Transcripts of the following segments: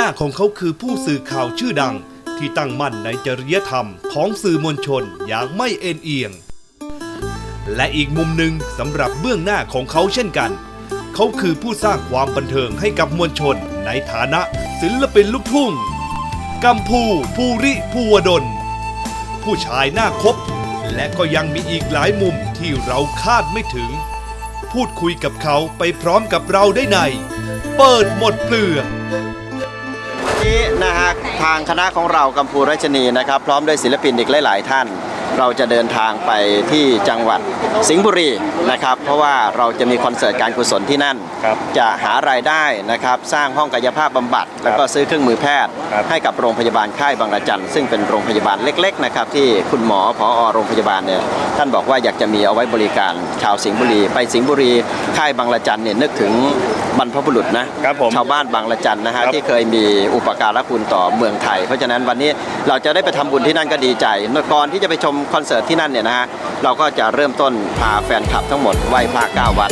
น้าของเขาคือผู้สื่อข่าวชื่อดัง ที่ตั้งมั่นในจริยธรรมของสื่อมวลชนอย่างไม่เอ็นเอียง และอีกมุมหนึ่งสำหรับเบื้องหน้าของเขาเช่นกัน เขาคือผู้สร้างความบันเทิงให้กับมวลชน ในฐานะศิลปินลูกทุ่งกัมพูภูริภูวดล ผู้ชายหน้าคบ และก็ยังมีอีกหลายมุมที่เราคาดไม่ถึง พูดคุยกับเขาไปพร้อมกับเราได้ใน เปิดหมดเปลือก นี้นะฮะทางคณะของเรากัมพูรัชนีนะครับ พร้อมด้วยศิลปินอีกหลาย ๆ ท่าน เราจะเดินทางไปที่จังหวัดสิงห์บุรีนะครับ เพราะว่าเราจะมีคอนเสิร์ตการกุศลที่นั่น ครับจะหารายได้นะครับ สร้างห้องกายภาพบำบัด แล้วก็ซื้อเครื่องมือแพทย์ ครับ ให้กับโรงพยาบาลค่ายบางระจัน ซึ่งเป็นโรงพยาบาลเล็กๆนะครับที่คุณหมอผอโรงพยาบาลเนี่ยท่านบอกว่าอยากจะมีเอาไว้บริการชาวสิงห์บุรี ไปสิงห์บุรีค่ายบางระจันเนี่ยนึกถึงบรรพบุรุษนะครับผม ชาวบ้านบางระจันนะฮะครับ ที่เคยมีอุปการะคุณต่อเมืองไทย เพราะฉะนั้นวันนี้เราจะได้ไปทำบุญที่นั่นก็ดีใจก่อนที่จะไปชมคอนเสิร์ตที่นั่นเนี่ยนะฮะเราก็จะเริ่มต้นพาแฟนคลับทั้งหมดไหว้พระเก้าวัด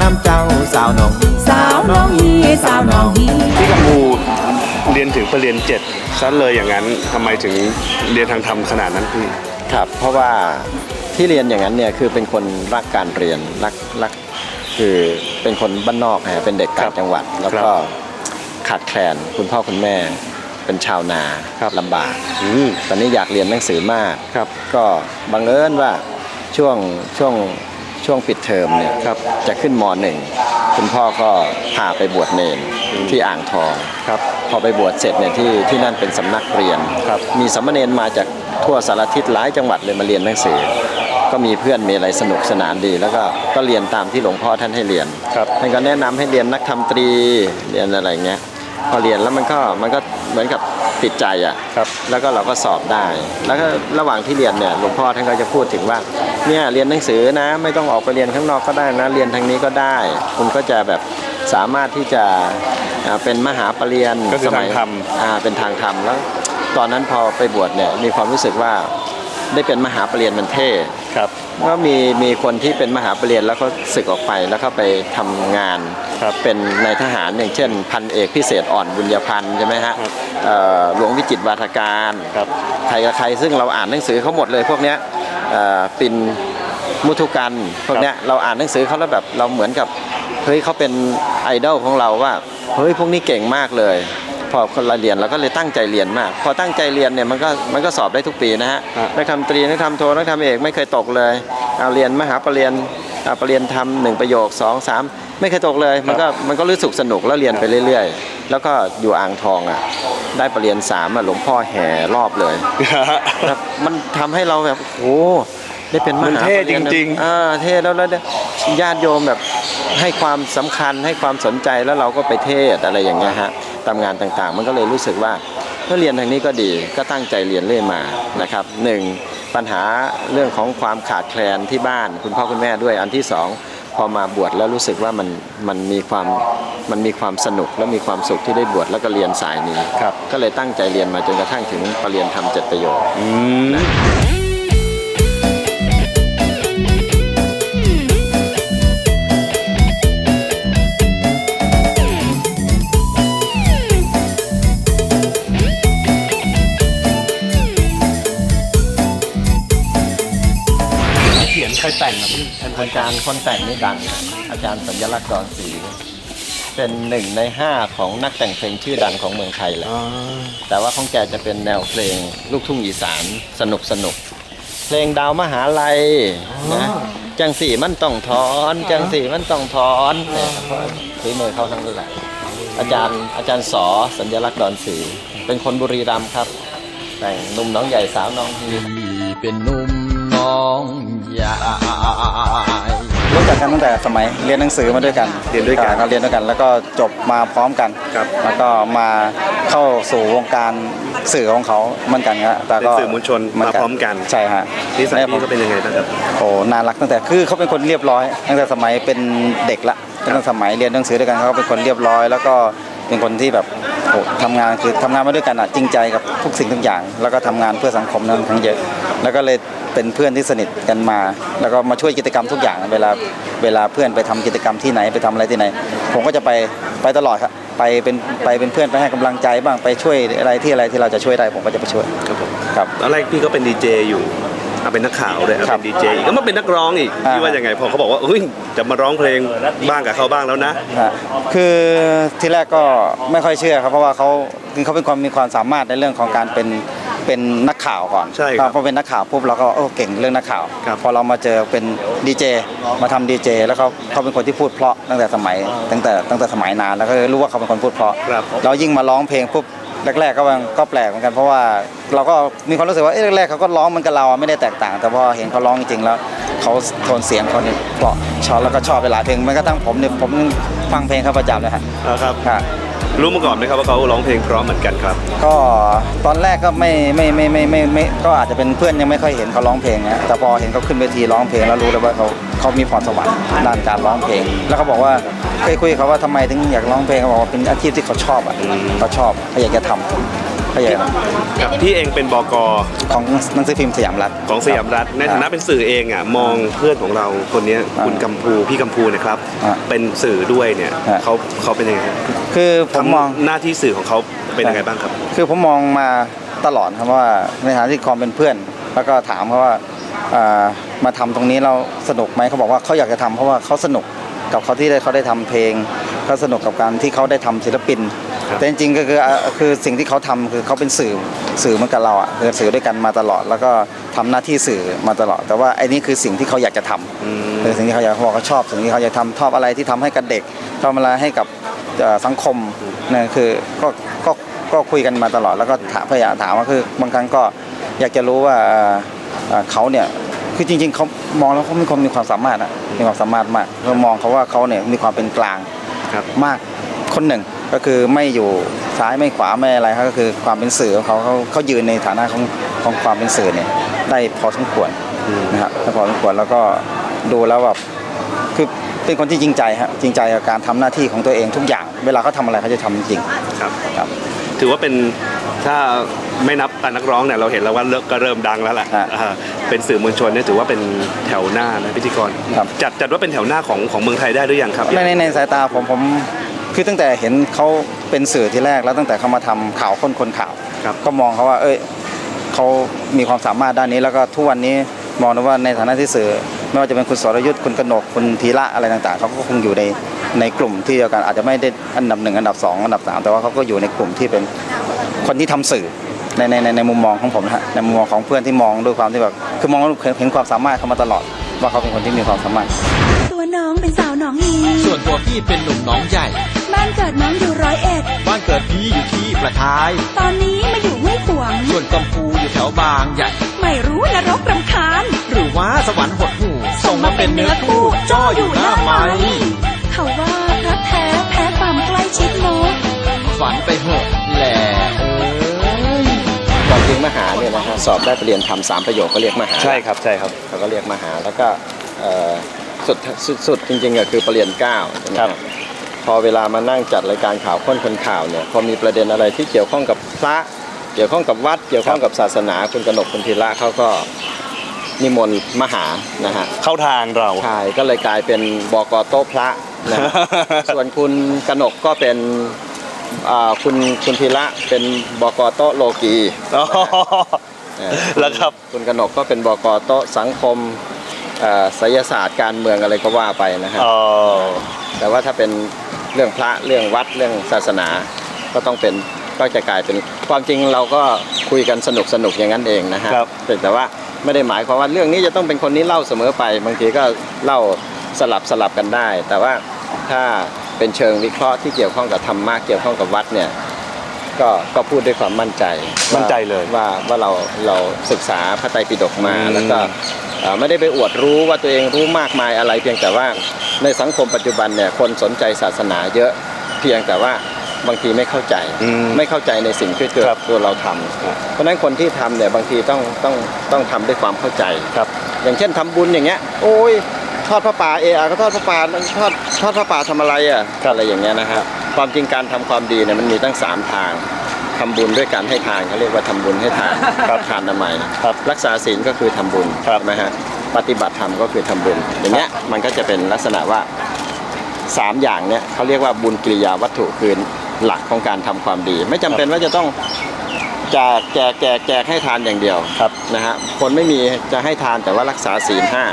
นำเจ้าสาวหนองสาวน้องฮีสาวน้องฮีพี่กัมพูเรียนถึงปรริญญาเจ็ดซะเลยอย่างนั้นทำไมถึงเรียนทางธรรมขนาดนั้นพี่ครับ เพราะว่าที่เรียนอย่างนั้นเนี่ยคือเป็นคนรักการเรียนรักรักคือเป็นคนบ้านนอกฮะเป็นเด็กต่างจังหวัด แล้วก็ขาดแคลนคุณพ่อคุณแม่เป็นชาวนาลำบากอืมตอนนี้อยากเรียนหนังสือมากครับก็บังเอิญว่าช่วงช่วง ช่วงปิดเทอมเนี่ยครับจะขึ้นมหนึ่งคุณพ่อก็พาไปบวชเนนที่อ่างทองครับพอไปบวชเสร็จเนี่ยที่ที่นั่นเป็นสำนักเรียนครับมีสามเณรมาจากทั่วสารทิศหลายจังหวัดเลยมาเรียนหนังสือ ก็มีเพื่อนมีอะไรสนุกสนานดี แล้วก็ก็เรียนตามที่หลวงพ่อท่านให้เรียนครับท่านก็แนะนำให้เรียนนักธรรมตรีเรียนอะไรเงี้ยพอเรียนแล้วมันก็มันก็เหมือนกับ ติดใจอะครับแล้วก็เราก็สอบได้ แล้วก็ระหว่างที่เรียนเนี่ยหลวงพ่อท่านก็จะพูดถึงว่าเนี่ยเรียนหนังสือนะไม่ต้องออกไปเรียนข้างนอกก็ได้นะเรียนทางนี้ก็ได้ คุณก็จะแบบสามารถที่จะอ่าเป็นมหาปรริญญาก็คือสมัยทางธรรมอ่าเป็นทางธรรมแล้ว ตอนนั้นพอไปบวชเนี่ยมีความรู้สึกว่าได้เป็นมหาปรริญญามันเท่ครับก็มีมีคนที่เป็นมหาปรริญญาแล้วก็ศึกออกไปแล้วก็ไปทำงาน ครับเป็นในทหารอย่างเช่น พันเอกพิเศษอ่อนบุญญพันธ์ใช่ไหมฮะครับเอ่อหลวงวิจิตรวาทการครับใครกับใครซึ่งเราอ่านหนังสือเขาหมดเลยพวกเนี้ยเอ่อปินมุทุกันพวกเนี้ยเราอ่านหนังสือเขาแล้วแบบเราเหมือนกับเฮ้ยเขาเป็นไอดอลของเราว่าเฮ้ยพวกนี้เก่งมากเลยพอคนเราเรียนเราก็เลยตั้งใจเรียนมาก พอตั้งใจเรียนเนี่ยมันก็มันก็สอบได้ทุกปีนะฮะฮะนักทำตรีนักทำโทนักทำเอกไม่เคยตกเลยเอาเรียนมหาปรริญญาเอาปรริญญาทำหนึ่งประโยคสองสาม ไม่เคยตกเลย มันก็มันก็รู้สึกสนุกแล้วเรียนไปเรื่อยๆ แล้วก็อยู่อ่างทองอะ ได้ปรริญญาสามอะหลวงพ่อแห่รอบเลยแบบมันทำให้เราแบบโอ้ได้เป็นมมันหาเท่ปญญาจริงๆอ่าเท่แล้วแล้วญาติโยมแบบให้ความสำคัญให้ความสนใจแล้วเราก็ไปเทศอะไรอย่างเงี้ยฮะตามงานต่างๆ มันก็เลยรู้สึกว่าถ้าเรียนทางนี้ก็ดีก็ตั้งใจเรียนเรื่อยมานะครับหนึ่งปัญหาเรื่องของความขาดแคลนที่บ้านคุณพ่อคุณแม่ด้วยอันที่สอง พอมาบวชแล้วรู้สึกว่ามันมันมีความมันมีความสนุกและมีความสุขที่ได้บวชแล้วก็เรียนสายนี้ ครับ ก็เลยตั้งใจเรียนมาจนกระทั่งถึงปรริญญาธรรมเจ็ดประโยคอืม ใครแต่งนะพี่อาจารย์คนแต่งนี่ดังนะอาจารย์สัญลักษณ์ดอนศรีเป็นหนึ่งในห้าของนักแต่งเพลงชื่อดังของเมืองไทยแหละ แต่ว่าของแกจะเป็นแนวเพลงลูกทุ่งอีสานสนุกสนุก เพลงดาวมหาลัยนะจังสี่มันต้องถอน จังสี่มันต้องถอนเนี่ยฝีมือเขาทั้งนั้นแหละอาจารย์อาจารย์สอสัญลักษณ์ดอนศรีเป็นคนบุรีรัมย์ครับ แต่งหนุ่มน้องใหญ่สาวน้องฮีเป็นหนุ่มน้อง ใหญ่รู้จักกันตั้งแต่สมัยเรียนหนังสือมาด้วยกันเรียนด้วยกันก็เรียนด้วยกัน แล้วก็จบมาพร้อมกันครับแล้วก็มาเข้าสู่วงการสื่อของเขาเหมือนกันครับแต่ก็เป็นสื่อมวลชนมาพร้อมกันใช่ฮะนิสัยแล้วผมพี่ก็เป็นยังไงบ้างครับโอ้น่ารักตั้งแต่คือเขาเป็นคนเรียบร้อย ตั้งแต่สมัยเป็นเด็กละตั้งแต่สมัยเรียนหนังสือด้วยกันเขาก็เป็นคนเรียบร้อย แล้วก็เป็นคนที่แบบโอ้ทำงานคือทำงานมาด้วยกันอะจริงใจกับทุกสิ่งทุกอย่าง แล้วก็ทำงานเพื่อสังคมนั้นทั้งเยอะแล้วก็เลย เป็นเพื่อนที่สนิทกันมา แล้วก็มาช่วยกิจกรรมทุกอย่างเวลาเวลาเพื่อนไปทำกิจกรรมที่ไหนไปทำอะไรที่ไหน ผมก็จะไปไปตลอดครับไปเป็นไปเป็นเพื่อนไปให้กำลังใจบ้างไปช่วยอะไรที่อะไรที่เราจะช่วยได้ผมก็จะไปช่วยครับผมครับตอนแรกพี่ก็เป็นดีเจอยู่เอาเป็นนักข่าวเลยเอาครัเป็บนดีเจอีกก็มาเป็นนักร้องอีกอ่าพี่ว่ายังไงพอเขาบอกว่าเฮ้ยจะมาร้องเพลงบ้างกับเขาบ้างแล้วนะฮะคือที่แรกก็ไม่ค่อยเชื่อครับเพราะว่าเขาคือเขาเป็นความมีความสามารถในเรื่องของการเป็น เป็นนักข่าวก่อนใช่ครับพอเป็นนักข่าวปุ๊บเราก็โอ้เก่งเรื่องนักข่าวครับพอเรามาเจอเป็นดีเจมาทำดีเจแล้วเขาเขาเป็นคนที่พูดเพราะตั้งแต่สมัยตั้งแต่ตั้งแต่สมัยนานแล้วก็รู้ว่าเขาเป็นคนพูดเพราะครับเรายิ่งมาร้องเพลงปุ๊บแรกๆก็มันก็แปลกเหมือนกันเพราะว่าเราก็มีความรู้สึกว่าเอ๊ะแรกๆเขาก็ร้องเหมันกับเราอะไม่ได้แตกต่าง แต่พอเห็นเขาร้องจริงๆแล้วเขาโทนเสียงเขาเนี่ยเพราะชอบแล้วก็ชอบเวลายเพลงแม้กระทั่งผมเนี่ยผมฟังเพลงเขาประจำเลยฮะนะครับค่ะ รู้มาก่อนไหมครับว่าเขาร้องเพลงเพราะเหมือนกันครับ ก็ตอนแรกก็ไม่ไม่ไม่ไม่ไม่ไม่ก็อาจจะเป็นเพื่อนยังไม่ค่อยเห็นเขาร้องเพลงนะแต่พอเห็นเขาขึ้นเวทีร้องเพลงแล้วรู้เลยว่าเขาเขามีพรสวรรค์ด้านการร้องเพลง แล้วเขาบอกว่าเคยคุยกับเขาว่าทำไมถึงอยากร้องเพลงเขาบอกว่าเป็นอาชีพที่เขาชอบอะเขาชอบเขาอยากจะทำ เขาอยากจะทครับพี่เองเป็นบกำของหนังสือพิมพ์สยามรัฐของสยามรัฐ ในฐานะเป็นสื่อเองอะมองเพื่อนของเราคนเนี้ยอ่าคุณกัมพูพี่กัมพูเนะครับอ่าเป็นสื่อด้วยเนี่ยอ่าเขาเขาเป็นยังไงคือผมมองทำหน้าที่สื่อของเขาเป็นยังไงบ้างครับ คือผมมองมาตลอดครับว่าในฐานะที่ความเป็นเพื่อน แล้วก็ถามเขาว่าอ่ามาทำตรงนี้เราสนุกไหมเขาบอกว่าเขาอยากจะทำเพราะว่าเขาสนุกกับเขาที่ได้เขาได้ทำเพลงเขาสนุกกับการที่เขาได้ทำศิลปินครับ แต่จริงๆก็คืออะคือสิ่งที่เขาทำคือเขาเป็นสื่อสื่อเหมือนกับเราอะคือสื่อด้วยกันมาตลอด แล้วก็ทำหน้าที่สื่อมาตลอด แต่ว่าไอ้นี่คือสิ่งที่เขาอยากจะทำอืมคือสิ่งที่เขาอยากเขาบอกเขาชอบ สิ่งที่เขาอยากทำชอบอะไรที่ทำให้กับเด็กชอบอะไรให้กับเอ่อสังคมนั่นคือก็ก็ก็คุยกันมาตลอดแล้วก็ถามพยายามถามว่าคือบางครั้งก็อยากจะรู้ว่าเอ่อเอ่อเขาเนี่ยคือจริงๆเขามองแล้วเขามีความมีความสามารถอะมีความสามารถมากเรามองเขาว่าเขาเนี่ยมีความเป็นกลางครับมากคนหนึ่ง ก็คือไม่อยู่ซ้ายไม่ขวาไม่อะไรเขาก็คือความเป็นสื่อของเขาเขาเขายืนในฐานะของของความเป็นสื่อเนี่ยได้พอสมควรอืมนะครับได้พอสมควรแล้วก็ดูแล้วแบบคือเป็นคนที่จริงใจฮะจริงใจกับการทำหน้าที่ของตัวเองทุกอย่าง เวลาเขาทำอะไรเขาจะทำจริงครับครับ ถือว่าเป็นถ้าไม่นับแต่นักร้องเนี่ยเราเห็นแล้วว่าเลิกก็เริ่มดังแล้วแหละฮะอ่าเป็นสื่อมวลชนเนี่ยถือว่าเป็นแถวหน้านะพิธีกรครับจัดจัดว่าเป็นแถวหน้าของของเมืองไทยได้หรือยังครับในในในสายตาผมผม คือตั้งแต่เห็นเขาเป็นสื่อที่แรกแล้วตั้งแต่เขามาทำข่าวคนคนข่าวครับก็มองเขาว่า เอ้ยเขามีความสามารถด้านนี้แล้วก็ทุกวันนี้มองนะว่าในฐานะที่สื่อ ไม่ว่าจะเป็นคุณสรยุทธ์คุณกนกคุณธีระอะไรต่างๆเขาก็คงอยู่ในในกลุ่มที่เดียวกันอาจจะไม่ได้อันดับหนึ่งอันดับสองอันดับสามแต่ว่าเขาก็อยู่ในกลุ่มที่เป็นคนที่ทำสื่อในในในในมุมมองของผมนะฮะในมุมมองของเพื่อนที่มองด้วยความที่แบบคือมองเห็นเห็นความสามารถเขามาตลอด ว่าเขาเป็นคนที่มีความสามารถ ตัวน้องเป็นสาวหนองฮีส่วนตัวพี่เป็นหนุ่มหน้องใหญ่ บ้านเกิดน้องอยู่ร้อยเอ็ด บ้านเกิดพี่อยู่ที่ประทาย ตอนนี้มาอยู่ห้วยขวาง ส่วนกัมพูอยู่แถวบางใหญ่ ไม่รู้นรกรำคาญ หรือว่าสวรรค์หดหูส่งมาเป็นเนื้อคู่จ้ออยู่หน้าไม้เขาว่ารักแท้แพ้ความใกล้ชิดโมกฝันไปเหอะแหล่เอ้ยความจริงมหาเนี่ยนะฮะสอบได้ปรริญญาธรรมสามประโยคก็เรียกมหา ใช่ครับใช่ครับเขาก็เรียกมหาแล้วก็เอ่อสุดสุดสุดจริงๆก็คือปรริญญาเก้าใช่ไหมครับ พอเวลามานั่งจัดรายการข่าวค้นคนข่าวเนี่ยพอมีประเด็นอะไรที่เกี่ยวข้องกับพระเกี่ยวข้องกับวัด เกี่ยวข้องกับศาสนาคุณกนกคุณธีระเขาก็นิมนต์มหานะฮะเข้าทางเราใช่ก็เลยกลายเป็นบกโต๊ะพระนะส่วนคุณกนกก็เป็นอ่าคุณคุณธีระเป็นบกโต๊ะโลกีอ๋อเออแล้วครับคุณกนกก็เป็นบกโต๊ะสังคมเอ่อศิลศาสตร์การเมืองอะไรก็ว่าไปนะฮะอ๋อแต่ว่าถ้าเป็น เรื่องพระเรื่องวัดเรื่องศาสนาก็ต้องเป็นก็จะกลายเป็นความจริงเราก็คุยกันสนุกสนุกอย่างนั้นเองนะฮะครับแต่แต่ว่าไม่ได้หมายความว่าเรื่องนี้จะต้องเป็นคนนี้เล่าเสมอไป บางทีก็เล่าสลับสลับกันได้ แต่ว่าถ้าเป็นเชิงวิเคราะห์ที่เกี่ยวข้องกับธรรมะเกี่ยวข้องกับวัดเนี่ยก็ก็พูดด้วยความมั่นใจว่ามั่นใจเลยว่าว่าเราเราศึกษาพระไตรปิฎกมาอืมแล้วก็เอ่อไม่ได้ไปอวดรู้ว่าตัวเองรู้มากมายอะไรเพียงแต่ว่า ในสังคมปัจจุบันเนี่ยคนสนใจศาสนาเยอะเพียงแต่ว่าบางทีไม่เข้าใจ อืมไม่เข้าใจในสิ่งที่เกิดครับตัวเราทำครับ เพราะฉะนั้นคนที่ทำเนี่ยบางทีต้องต้องต้องทำด้วยความเข้าใจ ครับ อย่างเช่นทำบุญอย่างเงี้ย โอ้ยทอดพระป่าเออาก็ทอดพระป่าทอดทอดพระป่าทำอะไรอะอะไรอย่างเงี้ยนะครับความจริงการทำความดีเนี่ยมันมีตั้งสามทางทำบุญด้วยการให้ทานเขาเรียกว่าทำบุญให้ทานครับทานนามัยครับรักษาศีลก็คือทำบุญครับ ใช่ไหมฮะ ปฏิบัติธรรมก็คือทำบุญ อย่างเงี้ยมันก็จะเป็นลักษณะว่าสามอย่างเนี้ยเขาเรียกว่าบุญกิริยาวัตถุคือหลักของการทำความดี ไม่จำเป็นว่าจะต้องแจกแจกแจกแจกให้ทานอย่างเดียวครับนะฮะคนไม่มีจะให้ทานแต่ว่ารักษาศีลห้า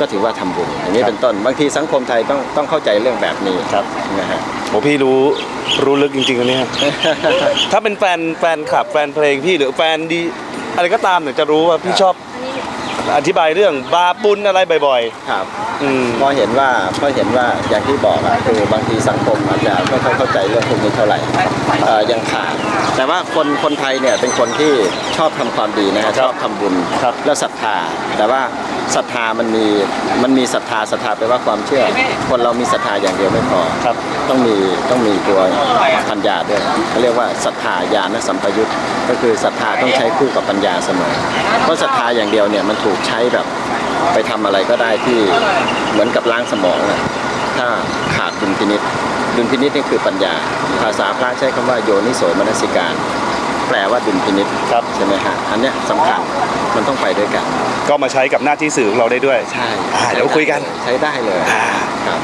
ก็ถือว่าทำบุญอย่างนี้เป็นต้นบางทีสังคมไทยต้องต้องเข้าใจเรื่องแบบนี้ครับนะฮะโอ้พี่รู้รู้ลึกจริงๆอันเนี้ยถ้าเป็นแฟนแฟนคลับแฟนเพลงพี่หรือแฟนดีอะไรก็ตามเนี่ยจะรู้ว่าพี่ชอบ อธิบายเรื่องบาปบุญอะไรบ่อย ครับๆอืมเพราะเห็นว่าเพราะเห็นว่าอย่างที่บอกอะคือบางทีสังคมอาจจะไม่ค่อยเข้าใจเรื่องพวกนี้เท่าไหร่เอ่อยังขาดแต่ว่าคนคนไทยเนี่ยเป็นคนที่ชอบทำความดีนะฮะชอบทำบุญครับ และศรัทธาแต่ว่า ศรัทธามันมีมันมีศรัทธาศรัทธาแปลว่าความเชื่อ คนเรามีศรัทธาอย่างเดียวไม่พอครับ ต้องมีต้องมีตัวปัญญาด้วยเขาเรียกว่าศรัทธาญาณสัมปยุตก็คือศรัทธาต้องใช้คู่กับปัญญาเสมอ เพราะศรัทธาอย่างเดียวเนี่ยมันถูกใช้แบบไปทำอะไรก็ได้ที่เหมือนกับล้างสมองอะถ้าขาดดุลพินิษดุลพินิษนี่คือปัญญา ภาษาพระใช้คำว่าโยนิโสมนสิการ แปลว่าดุลพินิษครับ ใช่ไหมฮะอันเนี้ยสำคัญมันต้องไปด้วยกัน ก็มาใช้กับหน้าที่สื่อของเราได้ด้วยใช่อ่าเดี๋ยวคุยกัน ใช้ได้เลยอ่า ครับ